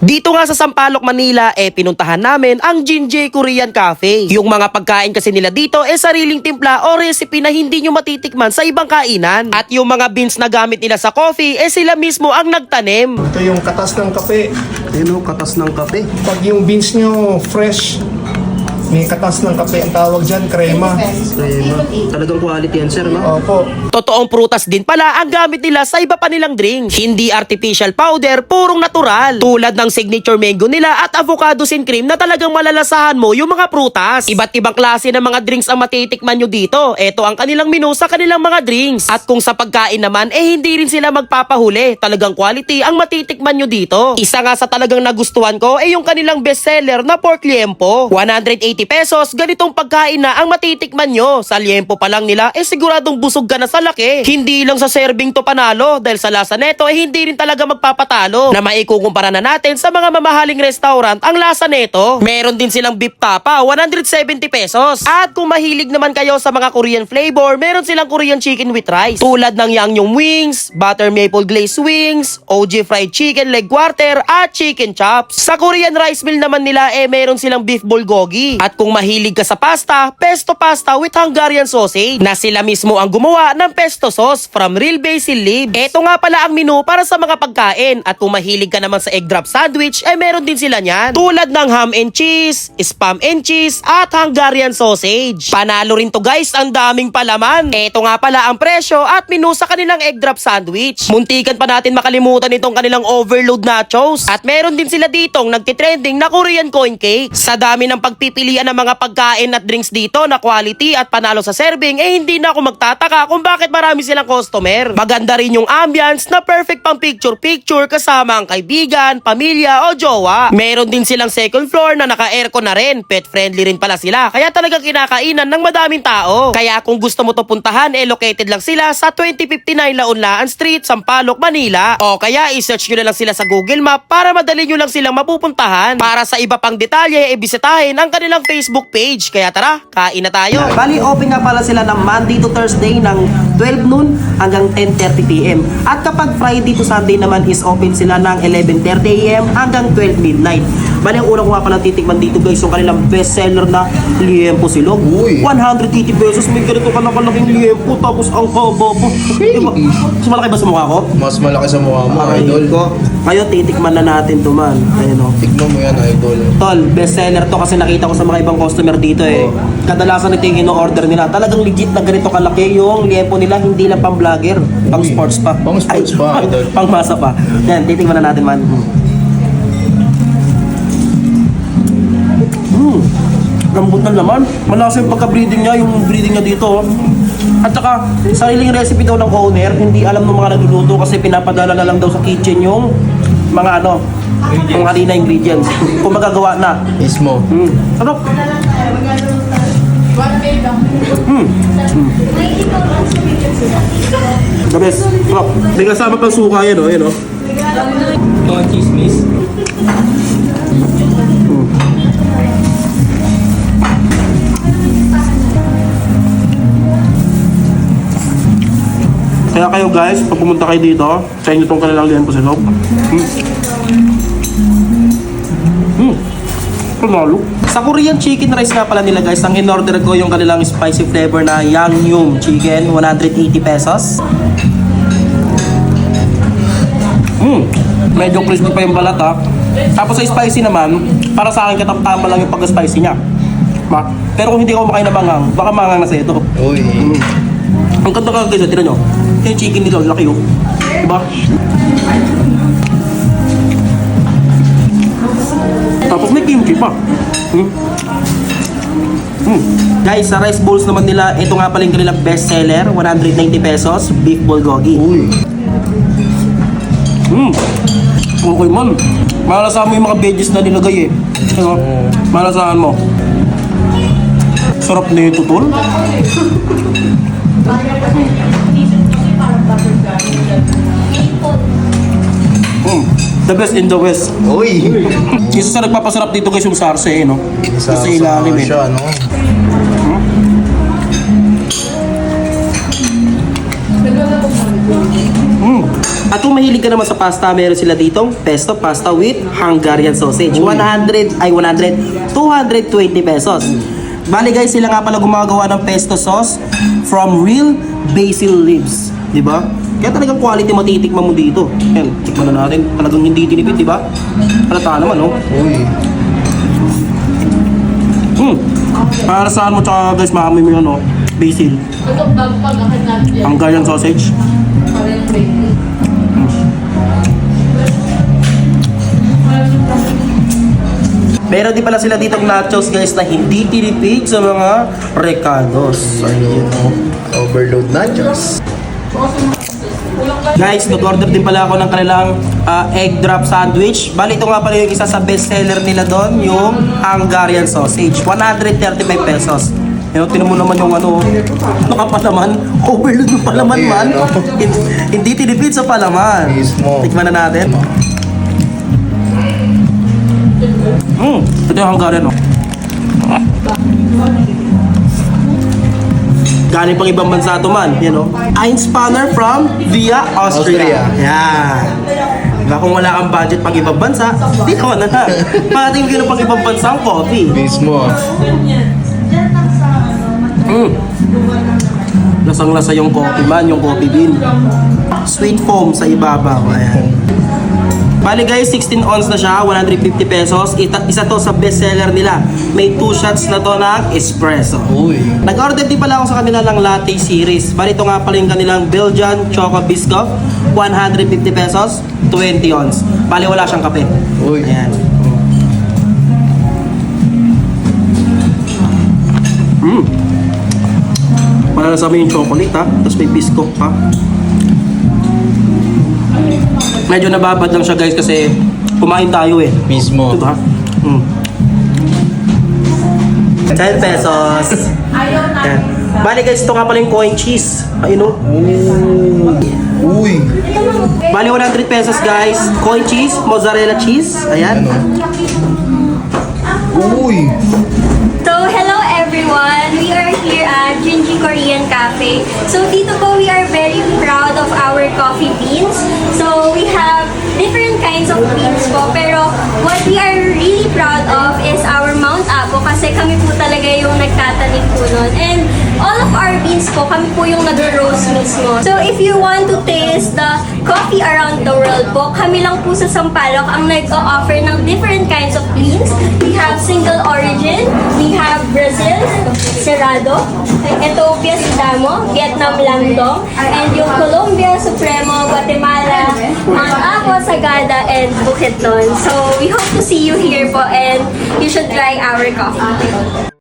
Dito nga sa Sampaloc, Manila, eh pinuntahan namin ang Jinjay Korean Cafe. Yung mga pagkain kasi nila dito eh sariling timpla o recipe na hindi nyo matitikman sa ibang kainan. At yung mga beans na gamit nila sa coffee eh sila mismo ang nagtanim. Ito yung katas ng kape. Ayun o, katas ng kape. Pag yung beans nyo fresh, may katas ng kape ang tawag dyan, krema. Crema. Talagang quality yan, sir, no? Opo. Totoong prutas din pala ang gamit nila sa iba pa nilang drinks. Hindi artificial powder, purong natural. Tulad ng signature mango nila at avocado sin cream na talagang malalasahan mo yung mga prutas. Iba't ibang klase ng mga drinks ang matitikman nyo dito. Ito ang kanilang menu sa kanilang mga drinks. At kung sa pagkain naman, eh hindi rin sila magpapahuli. Talagang quality ang matitikman nyo dito. Isa nga sa talagang nagustuhan ko ay yung kanilang bestseller na pork liempo. 180 pesos, ganitong pagkain na ang matitikman nyo. Sa liempo pa lang nila, eh siguradong busog ka na sa laki. Hindi lang sa serving to panalo dahil sa lasa neto eh hindi rin talaga magpapatalo. Na maikukumpara na natin sa mga mamahaling restaurant ang lasa neto. Meron din silang beef tapa, 170 pesos. At kung mahilig naman kayo sa mga Korean flavor, meron silang Korean chicken with rice. Tulad ng Yangnyeom wings, butter maple glaze wings, OG fried chicken leg quarter, at chicken chops. Sa Korean rice meal naman nila eh meron silang beef bulgogi. At kung mahilig ka sa pasta, pesto pasta with Hungarian sausage na sila mismo ang gumawa ng pesto sauce from real basil leaves. Ito nga pala ang menu para sa mga pagkain. At kung mahilig ka naman sa egg drop sandwich, eh meron din sila niyan. Tulad ng ham and cheese, spam and cheese, at Hungarian sausage. Panalo rin to guys, ang daming palaman. Ito nga pala ang presyo at menu sa kanilang egg drop sandwich. Muntikan pa natin makalimutan itong kanilang overload nachos. At meron din sila ditong nagtitrending na Korean coin cake. Sa dami ng pagpipilian ng mga pagkain at drinks dito na quality at panalo sa serving, eh hindi na ako magtataka kung bakit marami silang customer. Maganda rin yung ambience na perfect pang picture-picture kasama ang kaibigan, pamilya o jowa. Meron din silang second floor na naka-aircon na rin. Pet friendly rin pala sila. Kaya talagang kinakainan ng madaming tao. Kaya kung gusto mo to puntahan, eh located lang sila sa 2059 Launlaan Street, Sampaloc, Manila. O kaya i-search nyo na lang sila sa Google Map para madali nyo lang silang mapupuntahan. Para sa iba pang detalye, eh bisitahin ang kanilang Facebook page. Kaya tara, kain na tayo. Bali, open nga pala sila ng Monday to Thursday ng 12 noon hanggang 10.30 p.m. At kapag Friday to Sunday naman is open sila ng 11.30 a.m. hanggang 12 midnight. Bali, ang una ko nga pala titikman dito guys, yung kanilang bestseller na liempo silog. Uy. 180 pesos, may ganito ka na kalaking liempo, tapos ang haba pa. Diba? Mas malaki ba sa mukha ko? Mas malaki sa mukha mo, Aray idol. ko. Ngayon, titikman na natin to man. Ayun o. Tignan mo yan, idol. Tol, bestseller to kasi nakita ko sa mga ibang customer dito eh. Kadalasan ito yung order nila. Talagang legit na ganito kalaki yung liempo nila, hindi lang pang vlogger, pang Uy, sports pa. pang sports pa, idol. pang masa pa. Yan, titingnan na natin man. Lambot na naman. Malasa yung pagka-breeding niya, yung breeding niya dito. oh. At saka, sariling recipe daw ng owner, hindi alam ng mga nagluluto kasi pinapadala na lang daw sa kitchen yung mga ano, yung harina ingredients. Kung magagawa na. Mismo. Hmm. Sarap. Hmm. Hmm. The best. Sarap. May kasama pang suka yan, oh. Yan, oh. Kaya kayo guys, pag pumunta kayo dito, sa inyo itong kanilang liyan po sa loob. Hmm. Hmm. Panalo. Sa Korean chicken rice nga pala nila guys, ang in-order ko yung kanilang spicy flavor na Yangnyeom chicken, 180 pesos. Hmm, medyo crispy pa yung balat ha. Tapos sa spicy naman, para sa akin katamtama lang yung pagka-spicy niya. Ma Pero kung hindi ako makain ng mangang, baka mangang na sa ito. Uy. Ang ganda ka guys, tira nyo. Yung chicken nila, laki oh. Diba? Tapos may kimchi pa. Hmm. Hmm. Guys, sa rice bowls naman nila, ito nga pala yung kanilang best seller, 190 pesos, beef bulgogi. Uy. Hmm. Okay man. Malasahan mo yung mga veggies na nilagay eh. Ano? Malasahan mo. Sarap na ito, tol. Hmm. The best in the West. Uy. Isa sa nagpapasarap dito guys yung sarse eh, no? Sa, Sa ilalim eh. siya, no? Mm. At kung mahilig ka naman sa pasta, meron sila ditong pesto pasta with Hungarian sausage. 100, ay 100, 220 pesos. Bali guys, sila nga pala gumagawa ng pesto sauce from real basil leaves. Di ba? Kaya talagang quality matitikman mo dito. Yan, tikman na natin. Talagang hindi tinipid, di ba? Halata naman, oh. Uy. Hmm. Para saan mo tsaka guys, maamoy mo yun, oh. Basil. Hungarian sausage. Meron din pala sila ditong nachos guys na hindi tinipid sa mga recados. Ayun. oh. Overload nachos. Guys, nag-order din pala ako ng kanilang ah, egg drop sandwich. Bali, ito nga pala yung isa sa best seller nila doon, yung Hungarian sausage. 135 pesos. Yung tinan mo naman yung ano, ano ka palaman? Overload ng palaman man. Hindi, tinipid sa palaman. Tikman na natin. Hmm, ito yung Hungarian, oh. Galing pang ibang bansa to man, you know. Einspanner from Via Austria. Austria. Yan. Diba kung wala kang budget pang ibang bansa, di naman na na. Parating ka pang ibang bansa ang coffee. Mismo. Mm. Lasang-lasa yung coffee man, yung coffee bean. Sweet foam sa ibabaw. Ayan. Bali guys, 16 ounce na siya, 150 pesos. Ita, isa to sa best seller nila. May 2 shots na to ng espresso. Uy. Nag-order din pala ako sa kanila ng latte series. Bali ito nga pala yung kanilang Belgian Choco Biscoff. 150 pesos, 20 ounce. Bali wala siyang kape. Uy. Ayan. Mm. Malasama yung chocolate ha. Tapos may biscoff pa. Medyo nababad lang siya guys kasi kumain tayo eh. Mismo. Diba? Mm. 10 pesos. Yan. Bali guys, ito nga pala yung coin cheese. Ayun o. Uy. Bali 100 pesos guys. Coin cheese, mozzarella cheese. Ayan. Uy. So, hello everyone! We are here at Junji Korean Cafe. So, dito po we are very proud of our coffee beans. Kinds of beans po. Pero, what we are really proud of is our Mount Apo kasi kami po talaga yung nagtatanim po nun. And all of our beans po, kami po yung nag-roast mismo. So, if you want to taste the coffee around the world po, kami lang po sa Sampaloc ang nag-o-offer ng different kinds of beans. We have single origin, we have Brazil, Cerrado, Ethiopia Sidamo, Vietnam Langdong, and yung Colombia Supremo, Guatemala, Mount Apo, Sagada, and Bukidnon. So, we hope to see you here po and you should try our coffee.